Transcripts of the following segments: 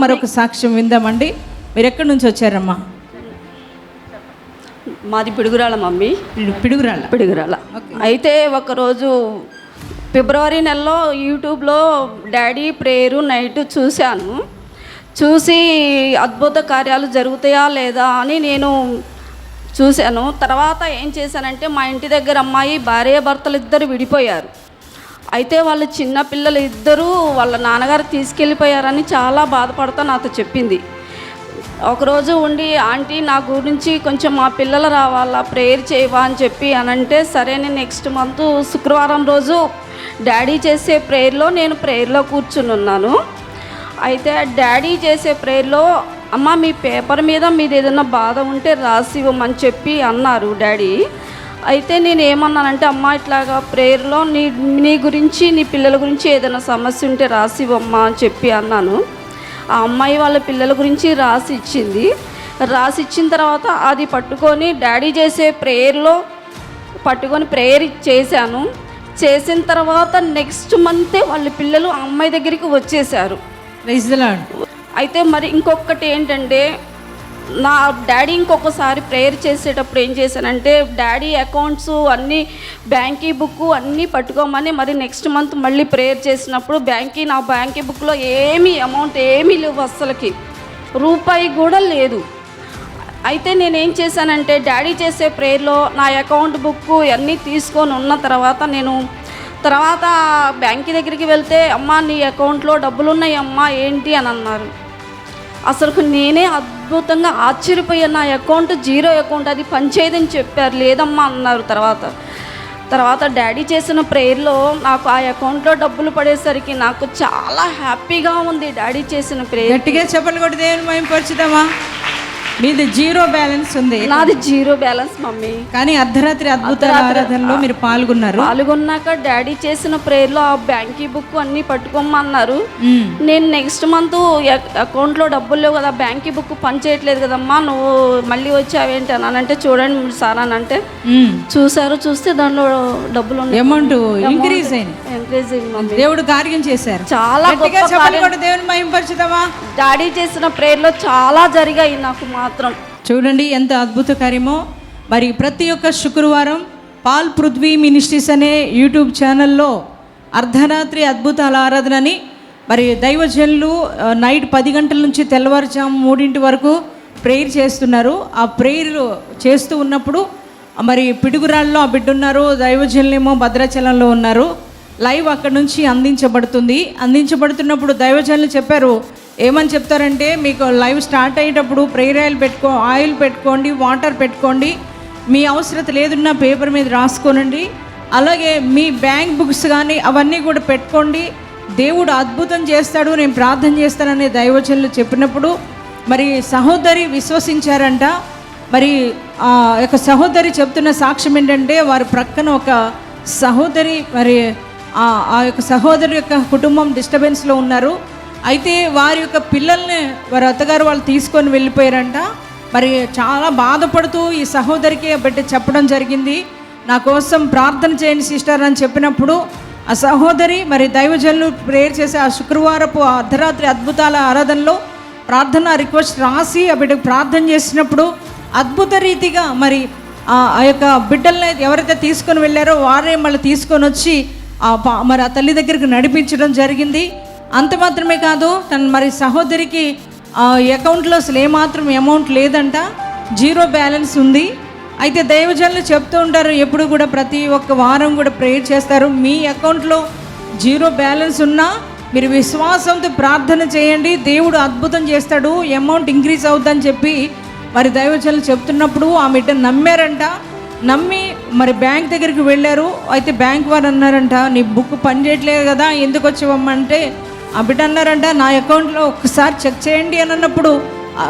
మరొక సాక్ష్యం విందామండి. మీరు ఎక్కడి నుంచి వచ్చారమ్మా? మాది పిడుగురాల మమ్మీ. పిడు- పిడుగురాళ్ళ. పిడుగురాల అయితే ఒకరోజు ఫిబ్రవరి నెలలో యూట్యూబ్లో డాడీ ప్రేయరు నైట్ చూశాను. చూసి అద్భుత కార్యాలు జరుగుతాయా లేదా అని నేను చూశాను. తర్వాత ఏం చేశానంటే మా ఇంటి దగ్గర అమ్మాయి భార్య భర్తలు ఇద్దరు విడిపోయారు. అయితే వాళ్ళ చిన్న పిల్లలు ఇద్దరూ వాళ్ళ నాన్నగారు తీసుకెళ్ళిపోయారని చాలా బాధపడతా నాతో చెప్పింది. ఒకరోజు ఉండి ఆంటీ నా గురించి కొంచెం మా పిల్లలు రావాలా ప్రేయర్ చేయవా అని చెప్పి అని అంటే సరే నేను నెక్స్ట్ మంత్ శుక్రవారం రోజు డాడీ చేసే ప్రేయర్లో నేను ప్రేయర్లో కూర్చుని ఉన్నాను అయితే డాడీ చేసే ప్రేయర్లో అమ్మ మీ పేపర్ మీద మీది ఏదైనా బాధ ఉంటే రాసి ఇవ్వమని చెప్పి అన్నారు డాడీ. అయితే నేను ఏమన్నానంటే అమ్మ ఇట్లాగా ప్రేయర్లో నీ నీ గురించి నీ పిల్లల గురించి ఏదైనా సమస్య ఉంటే రాసి ఇవ్వమ్మా అని చెప్పి అన్నాను. ఆ అమ్మాయి వాళ్ళ పిల్లల గురించి రాసి ఇచ్చింది రాసి ఇచ్చిన తర్వాత అది పట్టుకొని డాడీ చేసే ప్రేయర్లో పట్టుకొని ప్రేయర్ చేశాను. చేసిన తర్వాత నెక్స్ట్ మంతే వాళ్ళ పిల్లలు అమ్మాయి దగ్గరికి వచ్చేసారు. అయితే మరి ఇంకొకటి ఏంటంటే నా డాడీ ఇంకొకసారి ప్రేయర్ చేసేటప్పుడు ఏం చేశానంటే డాడీ అకౌంట్స్ అన్నీ బ్యాంకీ బుక్ అన్నీ పట్టుకోమని మరి నెక్స్ట్ మంత్ మళ్ళీ ప్రేయర్ చేసినప్పుడు బ్యాంకీ నా బ్యాంకీ బుక్లో ఏమీ అమౌంట్ ఏమీ లేవు అస్సలకి. రూపాయి కూడా లేదు. అయితే నేను ఏం చేశానంటే డాడీ చేసే ప్రేయర్లో నా అకౌంట్ బుక్ అన్నీ తీసుకొని ఉన్న తర్వాత నేను తర్వాత బ్యాంక్ దగ్గరికి వెళ్తే అమ్మా నీ అకౌంట్లో డబ్బులు ఉన్నాయి ఏంటి? అని అన్నారు. అసలు నేనే అద్భుతంగా ఆశ్చర్యపోయాను నా అకౌంట్ జీరో అకౌంట్ అది పనిచేయదని చెప్పారు. లేదమ్మా అన్నారు తర్వాత. తర్వాత డాడీ చేసిన ప్రేయర్లో నాకు ఆ అకౌంట్లో డబ్బులు పడేసరికి నాకు చాలా హ్యాపీగా ఉంది డాడీ చేసిన ప్రేయర్. గట్టిగా చెప్పలు కొట్టి దేవుని మహిమపరచుదామా మీది జీరో బ్యాలెన్స్ ఉంది. నాది జీరో బ్యాలెన్స్ మమ్మీ. కానీ అర్ధరాత్రి అద్భుతాల ఆరాధనలో మీరు పాల్గొన్నారు. పాల్గొన్నాక డాడీ చేసిన ప్రేయర్లో ఆ బ్యాంకీ బుక్ అన్నీ పట్టుకోమన్నారు. నేను నెక్స్ట్ మంత్ అకౌంట్లో డబ్బులు లేవు కదా బ్యాంకీ బుక్ పని చేయట్లేదు కదమ్మా నువ్వు మళ్ళీ వచ్చావేంటి అని అంటే చూడండి సార్ అని అంటే. చూసారు చూస్తే దాంట్లో డబ్బులు ఉన్నాయి. అమౌంట్ ఇంక్రీజ్ అయింది. ఎంకరేజ్ అయింది దేవుడు కార్యం చేశారు. చాలా గొప్ప దేవుని మహిమపరచుదామా డాడీ చేసిన ప్రేయర్లో చాలా జరిగాయి నాకు మాత్రం. చూడండి ఎంత అద్భుత కార్యమో. మరి ప్రతి ఒక్క శుక్రవారం పాల్ పృథ్వీ మినిస్ట్రీస్ అనే యూట్యూబ్ ఛానల్లో అర్ధరాత్రి అద్భుతాల ఆరాధనని మరి దైవజనులు నైట్ పది గంటల నుంచి తెల్లవారుజాము మూడింటి వరకు ప్రేయర్ చేస్తున్నారు. ఆ ప్రేయర్ చేస్తూ ఉన్నప్పుడు మరి పిడుగురాళ్ళలో ఆ బిడ్డ ఉన్నారు దైవజనులేమో భద్రాచలంలో ఉన్నారు. లైవ్ అక్కడ నుంచి అందించబడుతుంది. అందించబడుతున్నప్పుడు దైవజనులు చెప్పారు ఏమని చెప్తారంటే మీకు లైవ్ స్టార్ట్ అయ్యేటప్పుడు ప్రేయర్ ఆయిల్ పెట్టుకో ఆయిల్ పెట్టుకోండి వాటర్ పెట్టుకోండి. మీ అవసరత లేదున్న పేపర్ మీద రాసుకోనండి. అలాగే మీ బ్యాంక్ బుక్స్ కానీ అవన్నీ కూడా పెట్టుకోండి. దేవుడు అద్భుతం చేస్తాడు నేను ప్రార్థన చేస్తానని దైవజనులు చెప్పినప్పుడు మరి సహోదరి విశ్వసించారంట. మరి ఆ యొక్క సహోదరి చెప్తున్న సాక్ష్యం ఏంటంటే వారి ప్రక్కన ఒక సహోదరి మరి ఆ యొక్క సహోదరి యొక్క కుటుంబం డిస్టర్బెన్స్లో ఉన్నారు. అయితే వారి యొక్క పిల్లల్ని వారి అత్తగారు వాళ్ళు తీసుకొని వెళ్ళిపోయారంట. మరి చాలా బాధపడుతూ ఈ సహోదరికి బిడ్డ చెప్పడం జరిగింది. నా కోసం ప్రార్థన చేయండి సిస్టర్ అని చెప్పినప్పుడు ఆ సహోదరి మరి దైవజనులు ప్రేయర్ చేసే ఆ శుక్రవారపు అర్ధరాత్రి అద్భుతాల ఆరాధనలో ప్రార్థన రిక్వెస్ట్ రాసి ఆ బిడ్డకు ప్రార్థన చేసినప్పుడు అద్భుత రీతిగా మరి ఆ ఆ యొక్క బిడ్డల్ని ఎవరైతే తీసుకొని వెళ్ళారో వారే మళ్ళీ తీసుకొని వచ్చి ఆ మరి ఆ తల్లి దగ్గరికి నడిపించడం జరిగింది. అంత మాత్రమే కాదు తన మరి సహోదరికి ఆ అకౌంట్లో అసలు ఏమాత్రం అమౌంట్ లేదంట. జీరో బ్యాలెన్స్ ఉంది. అయితే దైవజనులు చెప్తూ ఉంటారు ఎప్పుడు కూడా ప్రతి ఒక్క వారం కూడా ప్రేయర్ చేస్తారు. మీ అకౌంట్లో జీరో బ్యాలెన్స్ ఉన్నా మీరు విశ్వాసంతో ప్రార్థన చేయండి. దేవుడు అద్భుతం చేస్తాడు అమౌంట్ ఇంక్రీజ్ అవుద్దని చెప్పి మరి దైవజనులు చెప్తున్నప్పుడు ఆ బిడ్డ నమ్మారంట. నమ్మి మరి బ్యాంక్ దగ్గరికి వెళ్ళారు. అయితే బ్యాంక్ వారు అన్నారంట నీ బుక్ పని చేయట్లేదు కదా ఎందుకు వచ్చావమ్మంటే ఆ బిడ్డ అన్నారంట నా అకౌంట్లో ఒకసారి చెక్ చేయండి అని అన్నప్పుడు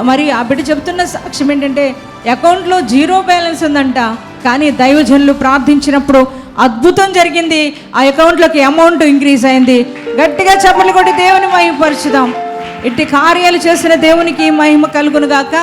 మరి ఆ బిడ్డ చెప్తున్న సాక్ష్యం ఏంటంటే అకౌంట్లో జీరో బ్యాలెన్స్ ఉందంట కానీ దైవజనులు ప్రార్థించినప్పుడు అద్భుతం జరిగింది ఆ అకౌంట్లోకి అమౌంట్ ఇంక్రీజ్ అయింది. గట్టిగా చెప్పలు కొట్టి దేవుని మహిమపరచుదాం ఇట్టి కార్యాలు చేసిన దేవునికి మహిమ కలుగును గాక